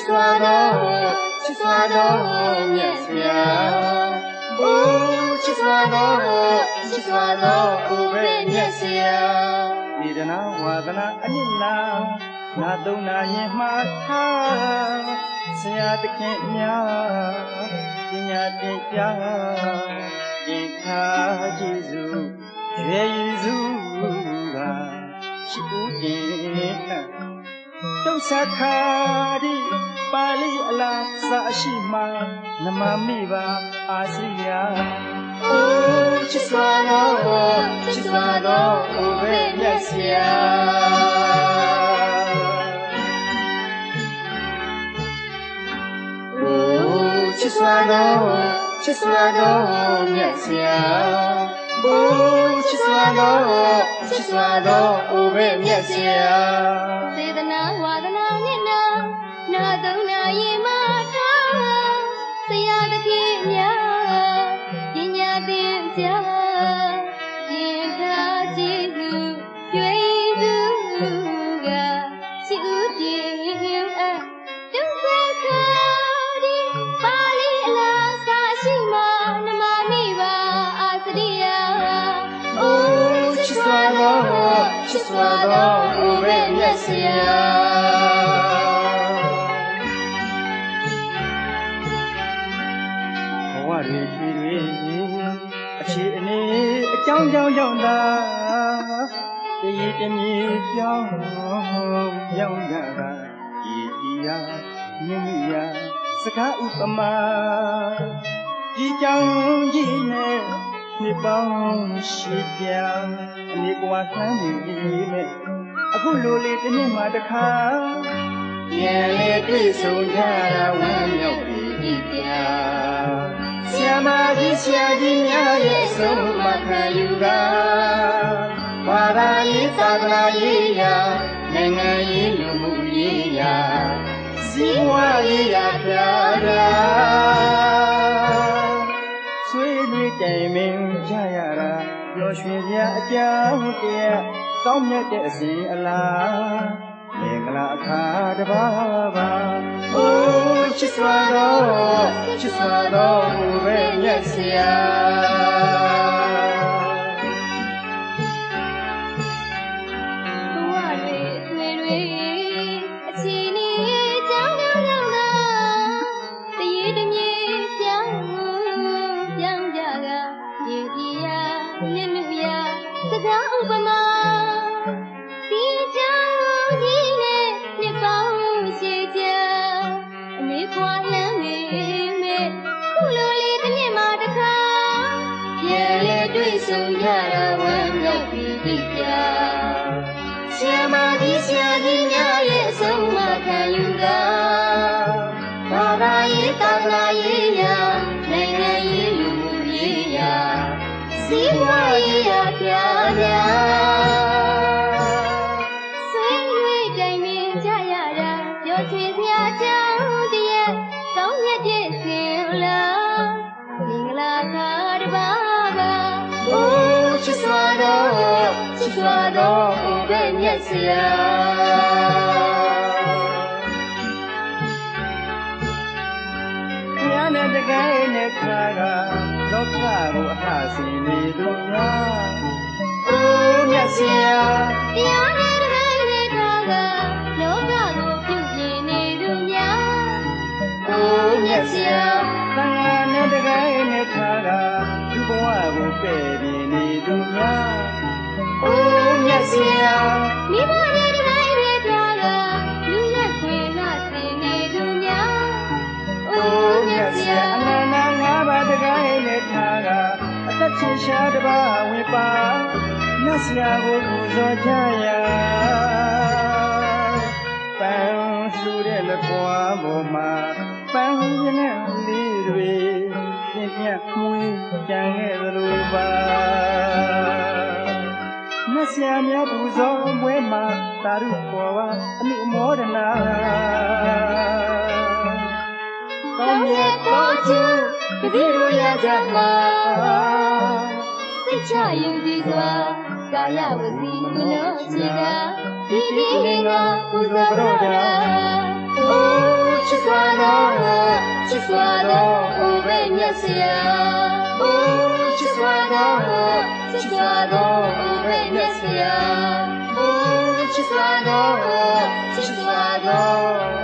ချစ်စွာသောချစ်စွာသောမြတ်ဆရာအိုးချစ်စွာသောချစ်စွာသောကိုယ်ပဲမြတ်ဆရာဝေဒနာဝါဒနာအနစ်နာနာသုံးနာရင်မှားထားဆရာသခင်များပညာသင်ကြားရင်ခါကျေးဇူးရွယ်ရည်စုကရှိဦးတင်တုတ်ဆက်ခါဒီ ပါဠိအလားစာရှိမှနမမိပါအာစရိယာအိုးချစ်စွာသောချစ်စွာသောကိုယ်ပဲမြတ်ဆရာအိုးချစ်စွာသောချစ်စွာသောမြတ်ဆရာအိုးချစ်စွာသောချစ်စွာသောကိုယ်ပဲမြတ်ဆရာစေတနာဝါဒနာနဲ့နာ ခင်များပညာသင်ကြားရင်သာကြည်သူကျွေးသူကရှိဦးတင်အတုံးစခါဒီပါဠိအလားစာရှိမှနမမိပါအာစရိယာအိုးချစ်စွာသောချစ်စွာသောကိုယ်ပဲမြတ်ဆရာ တွေရွှေတွေအခြေအနေအကြောင်းကြောင့်ကြောင့်သာတည်ရည်တမီပြောင်းပြောင်းကြတာဤဤရာမြင့်မြတ်ရာစကားဥပမာဒီကြောင့်ကြီးနဲ့နှစ်ပေါင်းရှိပြအနေကွာဆန်းနေမဲ့အခုလိုလေတစ်နှစ်မှတစ်ခါပြန်လေတွေ့ဆုံကြတာဝမ်းမြောက်ပြီပြာဆရာ မကြီးဆရာကြီးများရဲ့အဆုံးအမခံယူတာဘာသာရေးသာသနာရေးရာနိုင်ငံရေးလူမှုရေးရာစီးပွားရေးရာပြာရာဆွေးနွေးတိုင်ပင်ကြရတာပျော်ရွှင်စရာအကြောင်းတရားကောင်းမြတ်တဲ့အစဉ်အလားမင်္ဂလာအခါတစ်ပါးပါအိုး ချစ်စွာသောချစ်စွာသောကိုယ်ပဲမြတ်ဆရာ မြောက်ပြီပြာဆရာမကြီးဆရာကြီးများရဲ့အဆုံးအမခံယူတာဘာသာရေးသာသနာရေးရာနိုင်ငံရေးလူမှုရေးရာစီးပွားရေးရာပြာပြာဆွေးနွေးတိုင်ပင်ကြရတာပြောချင်စရာအကြောင်းတည်းကောင်းမြတ်တဲ့စင်လာမင်္ဂလာခါတစ်ပါးပါအိုးချ စ်စွာသောချစ်စွာသောကိုယ်ပဲမြတ်ဆရာဘုရားနဲ့တကယ်နဲ့ခါကလောကကိုအထဆင်နေသူများအိုးမြတ်ဆရာတရားနဲ့တကယ်နဲ့ထားကလောကကိုပြုပြင်နေသူများအိုးမြတ်ဆရာသံဃာနဲ့တကယ်နဲ့ခါကဒီဘဝကိုပဲ့ပြင်နေသူများအိုးမြတ် ဆရာမိဘနဲ့တကယ်နဲ့ထားကလူရက်ခွေလာစင်နေသူများအိုးမြတ်ဆရာအနန္တငါးပါးတကယ်နဲ့ထားကအသက်ချေရှားတစ်ပါးဝင်ပါနတ်ဆရာကိုပူဇော်ကြရ နတ်ဆရာများပူဇော်မွဲမှာသာရုပေါ်ပါအမှုမောဒနာကောင်းမြတ်သောကျူတတိယရကြမှာစိတ်ချယုံကြည်စွာကာယဝစီကုဏချီတာဒီဒီလင်္ကာပူဇော်တော်တာအိုးချစ်စွာတော့ချစ်စွာတော့အိုပဲမြတ်စရာအိုးချစ်စွာတော့ချစ်စွာတော့ Hallelujah. Oh, she's like, oh, she's like.